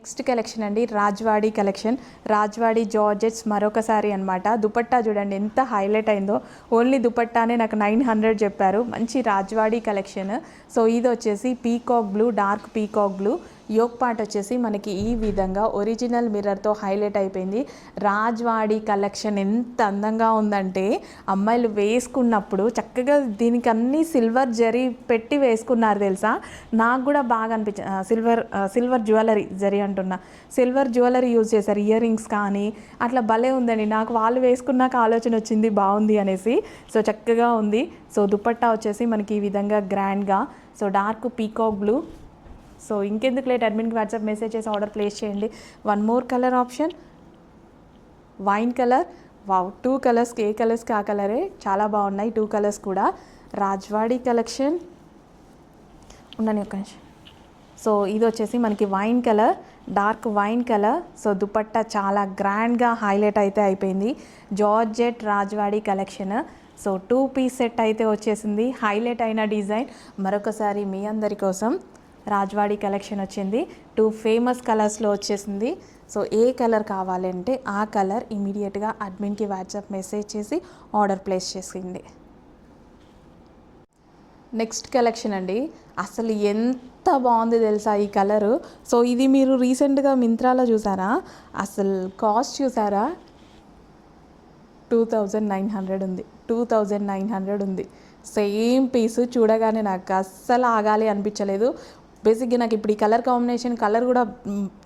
Next collection అండి Rajwadi collection. Rajwadi georgettes మరొకసారి అనమాట దుపట్టా చూడండి ఎంత హైలైట్ అయిందో. ఓన్లీ దుపట్టానే నాకు నైన్ హండ్రెడ్ చెప్పారు. మంచి రాజ్వాడీ కలెక్షన్. సో ఇది వచ్చేసి peacock blue dark peacock blue. Yoke part వచ్చేసి మనకి ఈ విధంగా ఒరిజినల్ మిర్రర్తో హైలైట్ అయిపోయింది. రాజ్వాడి కలెక్షన్ ఎంత అందంగా ఉందంటే అమ్మాయిలు వేసుకున్నప్పుడు చక్కగా దీనికి అన్ని సిల్వర్ జరీ పెట్టి వేసుకున్నారు తెలుసా? నాకు కూడా బాగా అనిపించింది సిల్వర్ సిల్వర్ జ్యువెలరీ జరీ అంటున్నా. సిల్వర్ జ్యువెలరీ యూజ్ చేశారు ఇయర్ రింగ్స్ కానీ అట్లా భలే ఉందండి. నాకు వాళ్ళు వేసుకున్నాక ఆలోచన వచ్చింది బాగుంది అనేసి. సో చక్కగా ఉంది. సో దుపట్టా వచ్చేసి మనకి ఈ విధంగా గ్రాండ్గా. So dark peacock blue. So ఇంకెందుకు లేట్? అడ్మిన్కి వాట్సాప్ మెసేజ్ చేసి ఆర్డర్ ప్లేస్ చేయండి. One more colour option. Wine colour. Wow two కలర్స్కి ఏ కలర్స్కి ఆ కలరే? చాలా బాగున్నాయి టూ కలర్స్ కూడా. రాజ్వాడీ కలెక్షన్. ఉండని ఒక నిమిషం. సో ఇది వచ్చేసి మనకి wine colour dark wine colour. So dupatta చాలా గ్రాండ్గా హైలైట్ అయితే అయిపోయింది. Georgette Rajwadi collection. So two piece set అయితే వచ్చేసింది. హైలైట్ అయిన డిజైన్. మరొకసారి మీ అందరి కోసం రాజ్వాడి కలెక్షన్ వచ్చింది. టూ ఫేమస్ కలర్స్లో వచ్చేసింది. సో ఏ కలర్ కావాలంటే ఆ కలర్ ఇమీడియట్గా అడ్మిన్కి వాట్సాప్ మెసేజ్ చేసి ఆర్డర్ ప్లేస్ చేసింది. నెక్స్ట్ కలెక్షన్ అండి. అసలు ఎంత బాగుంది తెలుసా ఈ కలరు. సో ఇది మీరు రీసెంట్గా మింత్రాలో చూసారా? అసలు కాస్ట్ చూసారా? టూ థౌజండ్ నైన్ హండ్రెడ్ ఉంది. టూ థౌజండ్ నైన్ హండ్రెడ్ ఉంది. సేమ్ పీస్ చూడగానే నాకు అస్సలు ఆగాలి అనిపించలేదు. బేసిక్గా నాకు ఇప్పుడు ఈ కలర్ కాంబినేషన్ కలర్ కూడా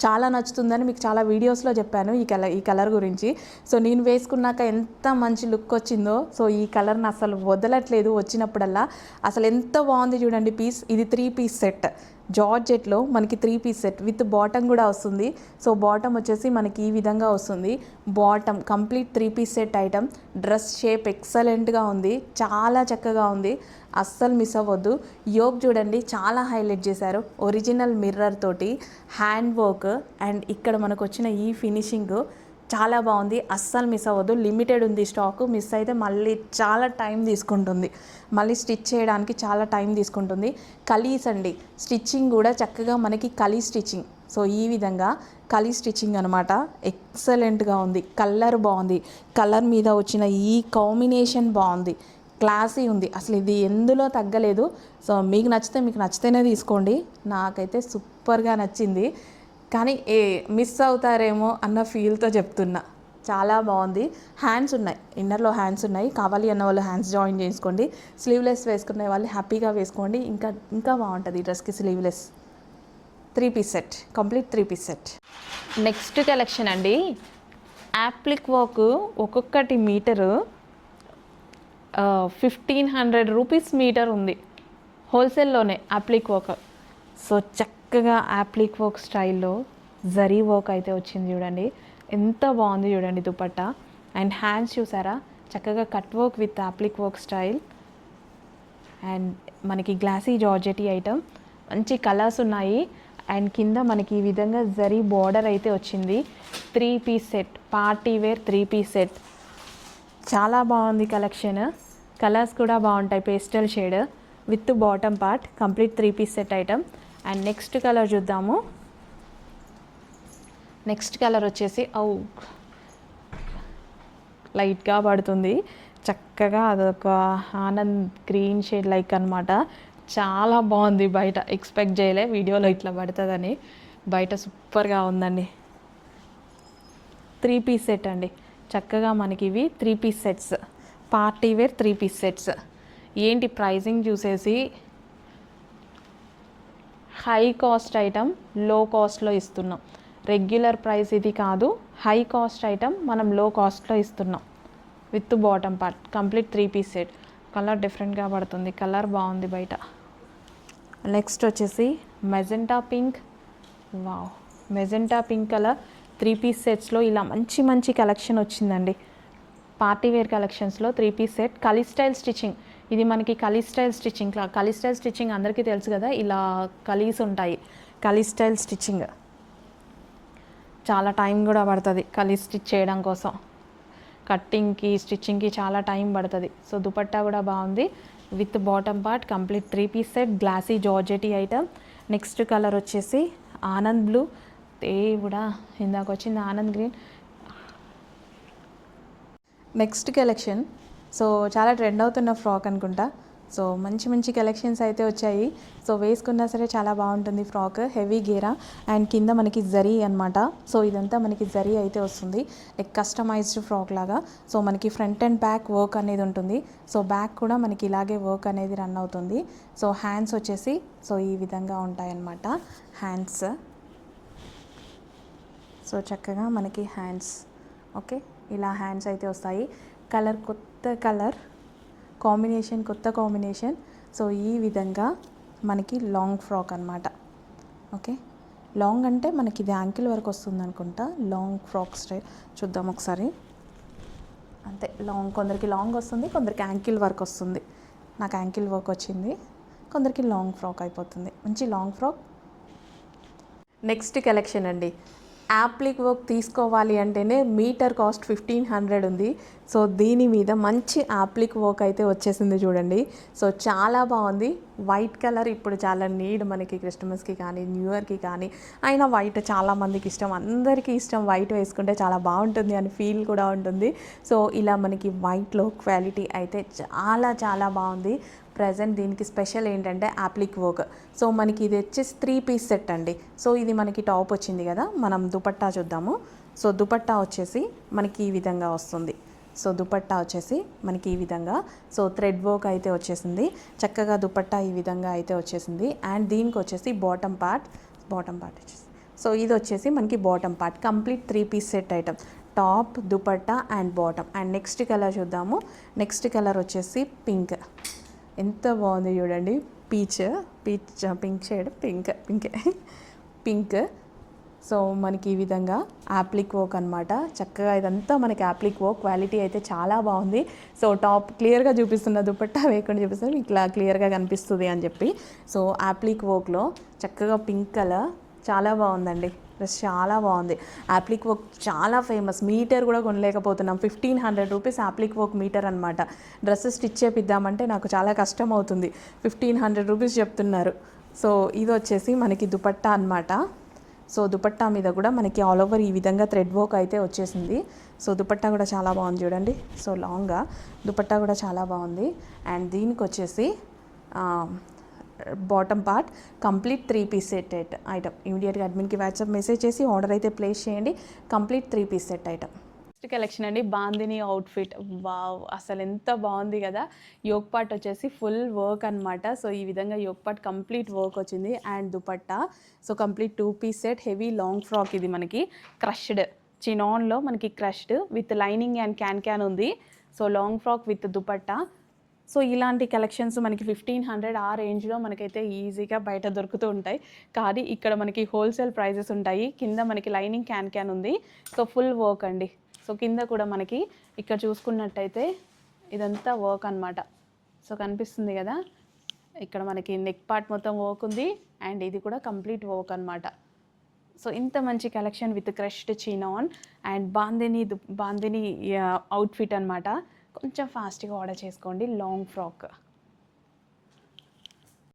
చాలా నచ్చుతుందని మీకు చాలా వీడియోస్లో చెప్పాను ఈ కలర్ ఈ కలర్ గురించి. సో నేను వేసుకున్నాక ఎంత మంచి లుక్ వచ్చిందో సో ఈ కలర్ని అసలు వదలట్లేదు వచ్చినప్పుడల్లా. అసలు ఎంత బాగుంది చూడండి పీస్. ఇది త్రీ పీస్ సెట్. జార్జెట్లో మనకి three piece set with bottom కూడా వస్తుంది. సో బాటమ్ వచ్చేసి మనకి ఈ విధంగా వస్తుంది. Bottom complete three piece set item. Dress shape ఎక్సలెంట్గా ఉంది. చాలా చక్కగా ఉంది. అస్సలు మిస్ అవ్వద్దు. యోగ్ చూడండి చాలా హైలైట్ చేశారు. ఒరిజినల్ మిర్రర్ తోటి హ్యాండ్ వర్క్ అండ్ ఇక్కడ మనకు వచ్చిన ఈ ఫినిషింగ్ చాలా బాగుంది. అస్సలు మిస్ అవ్వద్దు. లిమిటెడ్ ఉంది స్టాక్. మిస్ అయితే మళ్ళీ చాలా టైం తీసుకుంటుంది. మళ్ళీ స్టిచ్ చేయడానికి చాలా టైం తీసుకుంటుంది. కలీస్ అండి స్టిచ్చింగ్ కూడా చక్కగా మనకి కలీ స్టిచ్చింగ్. సో ఈ విధంగా కలీ స్టిచ్చింగ్ అనమాట ఎక్సలెంట్గా ఉంది. కలర్ బాగుంది. కలర్ మీద వచ్చిన ఈ కాంబినేషన్ బాగుంది. క్లాసీ ఉంది. అసలు ఇది ఎందులో తగ్గలేదు. సో మీకు నచ్చితే మీకు నచ్చితేనే తీసుకోండి. నాకైతే సూపర్గా నచ్చింది. కానీ ఏ మిస్ అవుతారేమో అన్న ఫీల్తో చెప్తున్నా. చాలా బాగుంది. హ్యాండ్స్ ఉన్నాయి. ఇన్నర్లో హ్యాండ్స్ ఉన్నాయి. కావాలి అన్న వాళ్ళు హ్యాండ్స్ జాయిన్ చేసుకోండి. స్లీవ్లెస్ వేసుకునే వాళ్ళు హ్యాపీగా వేసుకోండి. ఇంకా ఇంకా బాగుంటుంది ఈ డ్రెస్కి sleeveless. Three piece set. Complete three piece set. Next collection అండి. యాప్లిక్ వర్క్ ఒక్కొక్కటి metre. Fifteen hundred rupees metre ఉంది. హోల్సేల్లోనే యాప్లిక్ వర్క్. సో చక్కగా యాప్లిక్ వర్క్ స్టైల్లో జరీ వర్క్ అయితే వచ్చింది చూడండి. ఎంత బాగుంది చూడండి దుపట్టా. అండ్ హ్యాండ్స్ చూసారా? చక్కగా cut work with applique work style. And మనకి గ్లాసీ జార్జెటీ ఐటమ్. మంచి కలర్స్ ఉన్నాయి. అండ్ కింద మనకి ఈ విధంగా జరీ బార్డర్ అయితే వచ్చింది. Three piece set. Party wear three piece set. చాలా బాగుంది కలెక్షన్. కలర్స్ కూడా బాగుంటాయి. Pastel shade with bottom part. Complete three piece set item. And next colour చూద్దాము. నెక్స్ట్ కలర్ వచ్చేసి ఔ లైట్గా పడుతుంది. చక్కగా అదొక ఆనంద్ గ్రీన్ షేడ్ లైక్ అనమాట చాలా బాగుంది బయట. ఎక్స్పెక్ట్ చేయలే వీడియోలో ఇట్లా పడుతుందని. బయట సూపర్గా ఉందండి. త్రీ పీస్ సెట్ అండి. చక్కగా మనకి ఇవి three piece sets. Party wear three piece sets. ఏంటి ప్రైజింగ్ చూసేసి? హై కాస్ట్ ఐటమ్లో కాస్ట్లో ఇస్తున్నాం. రెగ్యులర్ ప్రైస్ ఇది కాదు హై కాస్ట్ ఐటమ్ మనం లో కాస్ట్లో ఇస్తున్నాం. With bottom part complete three piece set. Colour డిఫరెంట్గా పడుతుంది కలర్ బాగుంది బయట. నెక్స్ట్ వచ్చేసి magenta pink. Wow! Magenta pink colour. Three piece సెట్స్లో ఇలా మంచి మంచి కలెక్షన్ వచ్చిందండి. పార్టీ వేర్ కలెక్షన్స్లో three piece set. కలీ style stitching. ఇది మనకి కలీ స్టైల్ స్టిచ్చింగ్ కలీ స్టైల్ స్టిచ్చింగ్ అందరికీ తెలుసు కదా ఇలా కలీస్ ఉంటాయి. కలీ స్టైల్ స్టిచ్చింగ్. చాలా టైం కూడా పడుతుంది కలీ స్టిచ్ చేయడం కోసం. కట్టింగ్కి స్టిచ్చింగ్కి చాలా టైం పడుతుంది. సో దుపట్టా కూడా బాగుంది. With bottom part complete three piece set glossy georgette item. Next colour వచ్చేసి ఆనంద్ బ్లూ. దేవుడా ఇందాక వచ్చింది ఆనంద్ గ్రీన్. Next collection. సో చాలా ట్రెండ్ అవుతున్న ఫ్రాక్ అనుకుంటా. సో మంచి మంచి కలెక్షన్స్ అయితే వచ్చాయి. సో వేసుకున్నా సరే చాలా బాగుంటుంది ఫ్రాక్. Heavy Gera. అండ్ కింద మనకి జరీ అనమాట సో ఇదంతా మనకి జరీ అయితే వస్తుంది. లైక్ కస్టమైజ్డ్ ఫ్రాక్ లాగా. సో మనకి ఫ్రంట్ అండ్ బ్యాక్ వర్క్ అనేది ఉంటుంది. సో బ్యాక్ కూడా మనకి ఇలాగే వర్క్ అనేది రన్ అవుతుంది. సో హ్యాండ్స్ వచ్చేసి సో ఈ విధంగా ఉంటాయన్నమాట హ్యాండ్స్. సో చక్కగా మనకి హ్యాండ్స్. ఓకే. ఇలా హ్యాండ్స్ అయితే వస్తాయి. కలర్ కొత్త కలర్ కాంబినేషన్ కొత్త కాంబినేషన్. సో ఈ విధంగా మనకి లాంగ్ ఫ్రాక్ అనమాట ఓకే? లాంగ్ అంటే మనకి ఇది యాంకిల్ వరకు వస్తుంది అనుకుంటా. లాంగ్ ఫ్రాక్ స్టైల్ చూద్దాం ఒకసారి. అంతే లాంగ్ కొందరికి లాంగ్ వస్తుంది కొందరికి యాంకిల్ వర్క్ వస్తుంది. నాకు యాంకిల్ వర్క్ వచ్చింది. కొందరికి లాంగ్ ఫ్రాక్ అయిపోతుంది. మంచి లాంగ్ ఫ్రాక్. నెక్స్ట్ కలెక్షన్ అండి. యాప్లిక్ వర్క్ తీసుకోవాలి అంటేనే మీటర్ కాస్ట్ ఫిఫ్టీన్ హండ్రెడ్ ఉంది. సో దీని మీద మంచి యాప్లిక్ వర్క్ అయితే వచ్చేసింది చూడండి. సో చాలా బాగుంది. వైట్ కలర్ ఇప్పుడు చాలా నీడ్ మనకి క్రిస్టమస్కి కానీ న్యూ ఇయర్కి కానీ. అయినా వైట్ చాలామందికి ఇష్టం. అందరికీ ఇష్టం వైట్ వేసుకుంటే చాలా బాగుంటుంది అని ఫీల్ కూడా ఉంటుంది. సో ఇలా మనకి వైట్లో క్వాలిటీ అయితే చాలా చాలా బాగుంది. ప్రజెంట్ దీనికి స్పెషల్ ఏంటంటే యాప్లిక్ వర్క్. సో మనకి ఇది వచ్చేసి త్రీ పీస్ సెట్ అండి. సో ఇది మనకి టాప్ వచ్చింది కదా మనం దుపట్టా చూద్దాము. సో దుపట్టా వచ్చేసి మనకి ఈ విధంగా వస్తుంది. సో దుపట్టా వచ్చేసి మనకి ఈ విధంగా. సో థ్రెడ్ వర్క్ అయితే వచ్చేసింది. చక్కగా దుపట్టా ఈ విధంగా అయితే వచ్చేసింది. అండ్ దీనికి వచ్చేసి బాటమ్ పార్ట్ బాటమ్ పార్ట్ వచ్చేసి. సో ఇది వచ్చేసి మనకి bottom part complete three piece set item top dupatta and bottom and next colour చూద్దాము. నెక్స్ట్ కలర్ వచ్చేసి పింక్ ఎంత బాగుంది చూడండి. Peach peach pink shade pink pink pink so మనకి ఈ విధంగా యాప్లిక్ వర్క్ అనమాట చక్కగా ఇదంతా మనకి యాప్లిక్ వర్క్ క్వాలిటీ అయితే చాలా బాగుంది. సో టాప్ క్లియర్గా చూపిస్తున్న దుపట్టా వేయకుండా చూపిస్తుంది ఇట్లా క్లియర్గా కనిపిస్తుంది అని చెప్పి. సో యాప్లిక్ వర్క్లో చక్కగా పింక్ కలర్ చాలా బాగుందండి. డ్రెస్ చాలా బాగుంది. యాప్లిక్ వర్క్ చాలా ఫేమస్ మీటర్ కూడా కొనలేకపోతున్నాం. Fifteen hundred rupees applique work metre అనమాట డ్రెస్ స్టిచ్ చేపిద్దామంటే నాకు చాలా కష్టం అవుతుంది ఫిఫ్టీన్ హండ్రెడ్ రూపీస్ చెప్తున్నారు. సో ఇది వచ్చేసి మనకి దుపట్టా అనమాట సో దుపట్టా మీద కూడా మనకి ఆల్ ఓవర్ ఈ విధంగా థ్రెడ్ వర్క్ అయితే వచ్చేసింది. సో దుపట్టా కూడా చాలా బాగుంది చూడండి. సో లాంగ్గా దుపట్టా కూడా చాలా బాగుంది. అండ్ దీనికి వచ్చేసి bottom part complete three piece set item ఇమీడియట్గా అడ్మిన్కి వాట్సాప్ మెసేజ్ చేసి ఆర్డర్ అయితే ప్లేస్ చేయండి. Complete three piece set item next collection అండి బాందిని అవుట్ఫిట్ వావ్ అసలు ఎంత బాగుంది కదా. యోగ్ పార్ట్ వచ్చేసి ఫుల్ వర్క్ అనమాట సో ఈ విధంగా యోగ్ పార్ట్ కంప్లీట్ వర్క్ వచ్చింది. And dupatta so complete two piece set heavy long frock ఇది మనకి. క్రష్డ్ చినాన్లో మనకి crushed with lining and can can ఉంది. So long frock with dupatta so ఇలాంటి కలెక్షన్స్ మనకి ఫిఫ్టీన్ హండ్రెడ్ ఆ రేంజ్లో మనకైతే ఈజీగా బయట దొరుకుతూ ఉంటాయి. కానీ ఇక్కడ మనకి హోల్సేల్ ప్రైజెస్ ఉంటాయి. కింద మనకి లైనింగ్ క్యాన్ క్యాన్ ఉంది. సో ఫుల్ వర్క్ అండి. సో కింద కూడా మనకి ఇక్కడ చూసుకున్నట్టయితే ఇదంతా వర్క్ అనమాట సో కనిపిస్తుంది కదా? ఇక్కడ మనకి నెక్ పార్ట్ మొత్తం వర్క్ ఉంది. అండ్ ఇది కూడా కంప్లీట్ వర్క్ అనమాట సో ఇంత మంచి collection with crushed chinon and bandhani దు- బాందిని అవుట్ఫిట్ అనమాట కొంచెం ఫాస్ట్గా ఆర్డర్ చేసుకోండి. Long frock.